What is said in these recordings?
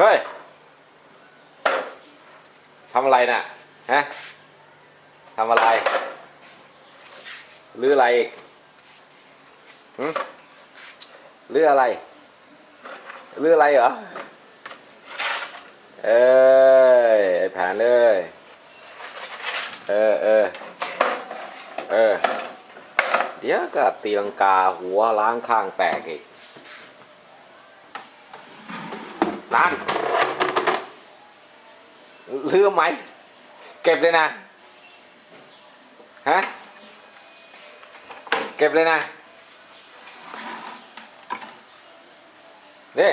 เฮ้ยทำอะไรน่ะฮะทำอะไร หรืออะไรอีกหึหรืออะไรหรืออะไรเหรอ เอ้ยไอแผนเลย เออเออเออ เดี๋ยวก็ตีลังกาหัวล้างข้างแตกอีกนั่น ลืมไหม เก็บเลยนะ ฮะ เก็บเลยนะ นี่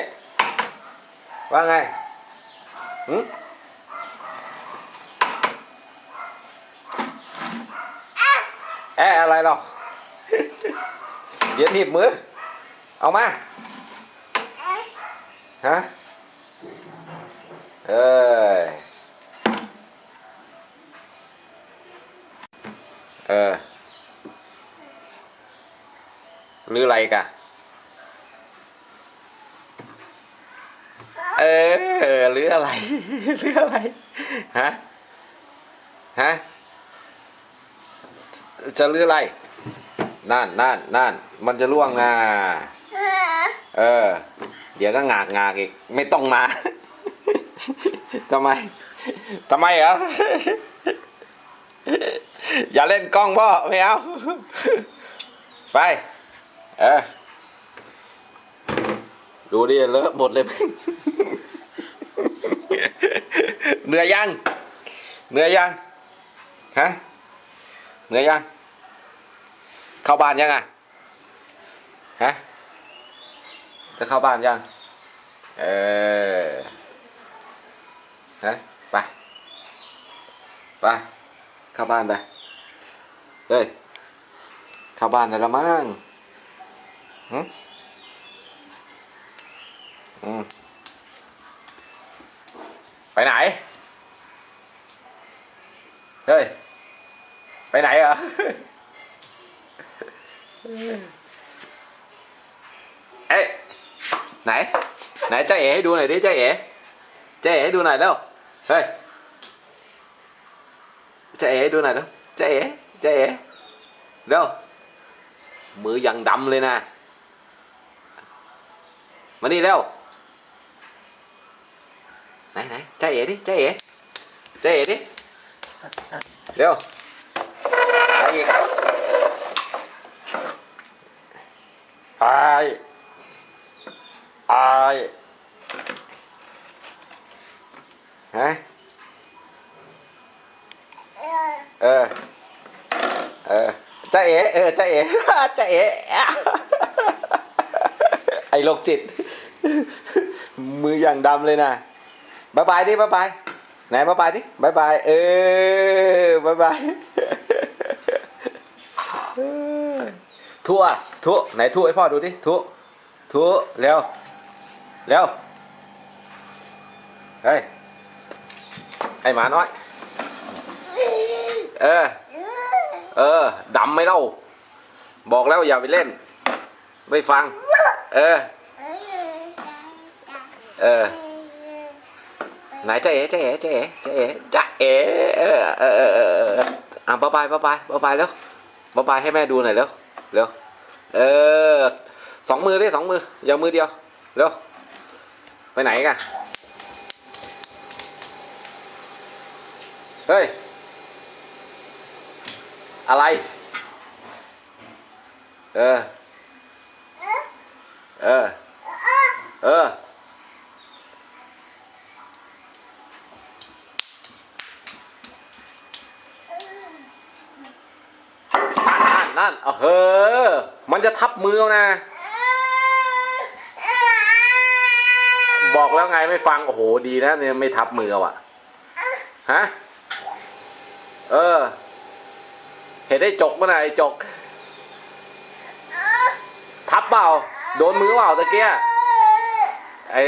ว่าไงหืมแอะอะไรหรอเดี๋ยวหนีบมือ เอามา ฮะ เอ้ย เออหรืออะไรกะเออหรืออะไรหรืออะไรฮะฮะจะหรืออะไรนั่นนั่นนั่นมันจะล่วงนะเออ เดี๋ยวก็งากงากอีก ไม่ต้องมาทำไมทำไมเหรอ อย่าเล่นกล้องพ่อไม่เอา ไป เออ ดูดิเลอะหมดเลย เหนื่อยยัง เหนื่อยยัง ฮะ เหนื่อยยัง เข้าบ้านยังอะ ฮะ จะเข้าบ้านยัง เออ ฮะ ไป ไป เข้าบ้านไป เฮ้ยเข้าบ้านได้แล้วมั้งหืมอืมไปไหน เฮ้ย ไปไหนอะ เอ๊ะไหน ไหนเจ๊เอ๋ให้ดูหน่อยดิเจ๊เอ๋เจ๊เอ๋ให้ดูหน่อยเร็วเฮ้ยเจ๊เอ๋ให้ดูหน่อยเร็วเจ๊เอ๋ เจ๊เอ๋เร็วมือยังดำเลยนะ มานี่เร็วไหนไหนเจ๊เอ๋ดิเจ๊เอ๋เจ๊เอ๋ดิเร็วอะไรอีกไอายอายฮะเออ เออจ้าเอ๋เออจ้าเอ๋จ้าเอ๋ไอ้โรคจิต มืออย่างดำเลยนะบายบายดิบายบายไหนบายบายดิบายบายเออบายบายทั่วทั่วไหนทั่วให้พ่อดูดิทั่วทั่วเร็วเร็วเฮ้ยไอหมาน้อย เออ เออดำไม่เล่า บอกแล้วอย่าไปเล่น ไม่ฟัง เออ เออไหนจ๊ะเอ๋จ๊ะเอ๋จ๊ะเอ๋จ๊ะเอ๋จ๊ะเอ๋เออเออเออเออเอออะบ๊ายบายบ๊ายบายบ๊ายบายแล้วบ๊ายบายให้แม่ดูหน่อยเร็วเร็วเออสองมือดิสองมืออย่ามือเดียวเร็วไปไหนกันเฮ้ย อะไร เออ เออ เออนั่นนั่นเออเฮ้อมันจะทับมือเอานะ บอกแล้วไงไม่ฟัง โอ้โห ดีนะเนี่ยไม่ทับมือเอาอะฮะ เออ เห็นได้จกเมื่อไหร่จก ทับเปล่า โดนมือเปล่าตะเกียเอ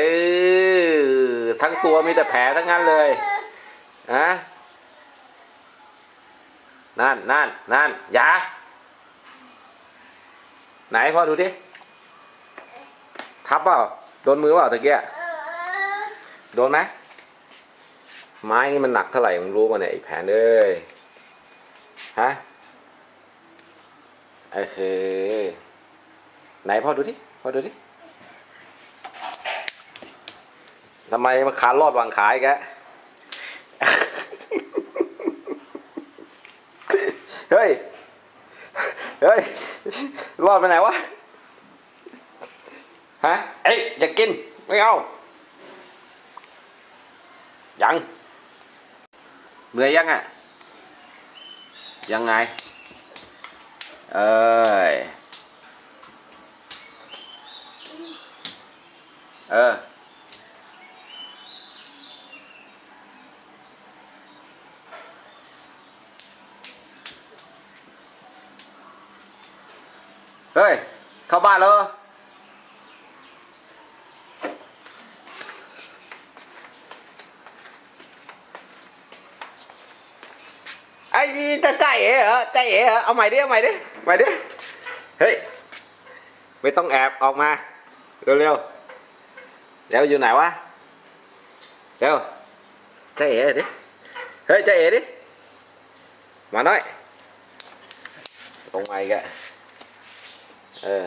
อทั้งตัวมีแต่แผลทั้งนั้นเลยฮะนั่นนั่นนั่นอย่าไหนพ่อดูดิ ทับเปล่า โดนมือเปล่าตะเกียโดนไหมไม้นี่มันหนักเท่าไหร่มึงรู้ป่ะเนี่ยไอ้แผนเอ้ยฮะ โอเค ไหนพ่อดูดิพ่อดูดิทำไมมาขานรอดวางขายแกเฮ้ย เฮ้ย รอดไปไหนวะ ฮะ เอ้ย อย่ากิน ไม่เอา ยังเหนื่อยยังอะ ยังไง เอ้ยเออเฮ้ยเข้าบ้านแล้วเหร ไอ้จะใจเอ๋เหรอใจเอ๋เหรอเอาใหม่ดิเอาดิ เฮ้ย ไม่ต้องแอบออกมา เร็วเร็วๆแล้วอยู่ไหนวะ เร็วใจเอ๋ดิ เฮ้ยใจเอ๋ดิ มาหน่อย ตรงไหนกะเออ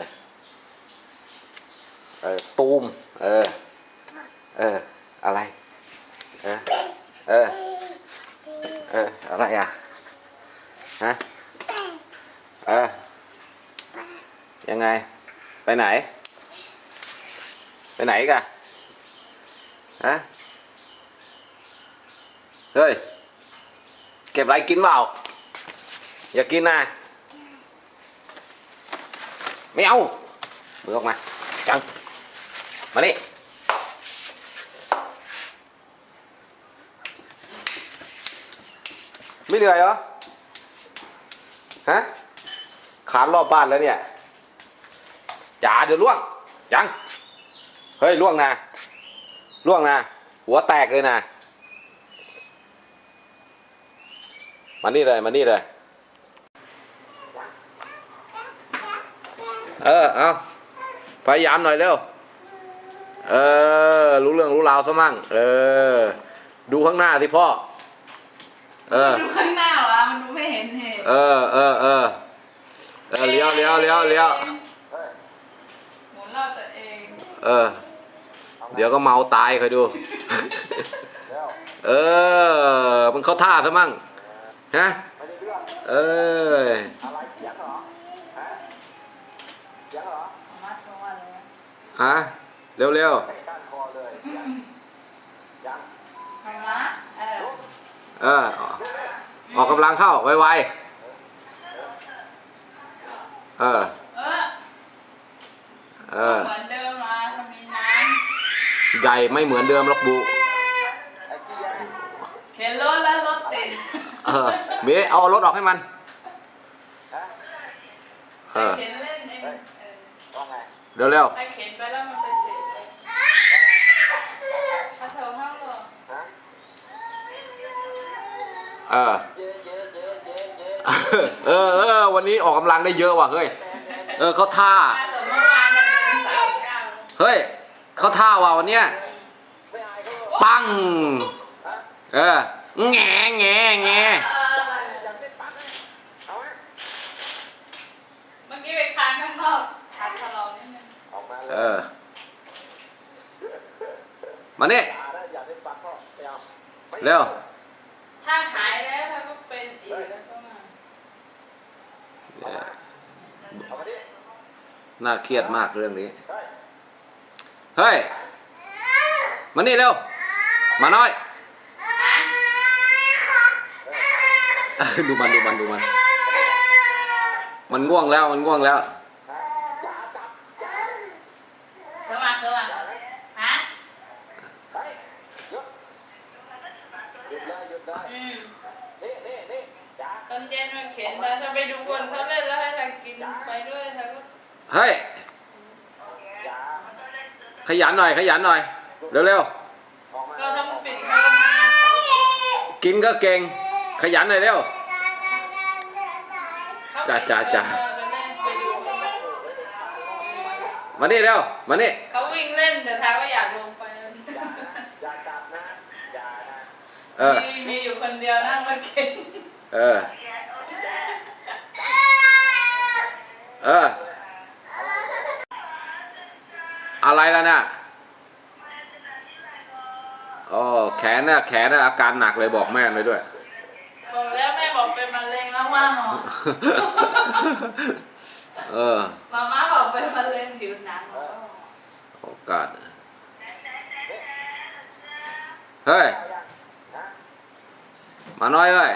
เออ ตูม เออ เออ อะไร เออ เออ เออ อะไรอะ ฮะ เออ ยังไง ไปไหน ไปไหนกะฮะเฮ้ย เก็บอะไรกินเปล่า อย่ากินนะไม่เอามือออกมาจังมานี่ไม่เหนื่อยเหรอฮะ ขานรอบบ้านแล้วเนี่ยจ๋าเดี๋ยวล่วงจังเฮ้ยล่วงนะล่วงนะหัวแตกเลยนะมานี่เลยมานี่เลยเออเอาพยายามหน่อยเร็วเออรู้เรื่องรู้ราวซะมั่งเออ ดูข้างหน้าที่พ่อ เออดูข้างหน้าวะมันดูไม่เห็นเหตุเออเออเออ เออเลี้ยวเลี้ยวเลี้ยวเลี้ยวหมุนรอบตัวเองเออ เดี๋ยวก็เมาตายคอยดู เออ มันเข้าท่าซะมั่งฮะเออมัดตัวเลยฮะเร็วเร็วทำละเออเออออกกำลังเข้าไวๆ เออ เออเออ เหมือนเดิมมาทำมีน้ใหญ่ไม่เหมือนเดิมหรอกบูำเข็นรถแล้วรถติดเออเมย์เอารถออกให้มัน เออ เข็นเล่นเองเออเร็วเร็วถ้าเข็นไปแล้วมันจะติดถ้าเธอห้ามหรอกเออ เเออเออวันนี้ออกกำลังได้เยอะว่ะเฮ้ย เออเขาท่าถ้าสมมติวานเราเดินสามเก้าเฮ้ยเขาท่าว่ะวันเนี้ยปัง เออแงแงแงเออเมื่อกี้ไปค้างข้างนอกคัดทะเลาะนิดนึงเออ มาเนี่ยเร็ว ถ้าหายแล้วเราก็เป็นอีกแล้วก็มา น่าเครียดมากเรื่องนี้ เฮ้ย มานี่เร็ว มาน้อย ดูมันดูมันดูมัน มันง่วงแล้วมันง่วงแล้ว เข้ามาเข้ามาฮะอืมตอนเย็นมาเข็นแล้วถ้าไปดูคนเขาเล่นแล้วให้เรากินไปด้วย เธอก็เฮ้ยขยันหน่อยขยันหน่อย เร็วก็ต้องปิดเทอมมาๆกินก็เก่ง ขยันหน่อยเร็ว จ้าจ้าจ้าไปเล่นไปดูคนมานี่เร็วมานี่เขาวิ่งเล่นแต่ท้าก็อยากลงไปเออมีมีอยู่คนเดียวนั่งมาเข็นเออเออ อะไรแล้วเนี่ยโอ้แขนน่ะแขนน่ะอาการหนักเลยบอกแม่เลยด้วย บอกแล้วแม่บอกเป็นมะเร็งแล้วว่าหมอเออมาม่าบอกเป็นมะเร็งผิวหนังเหรอโอกาสเฮ้ยมาน้อยเอ้ย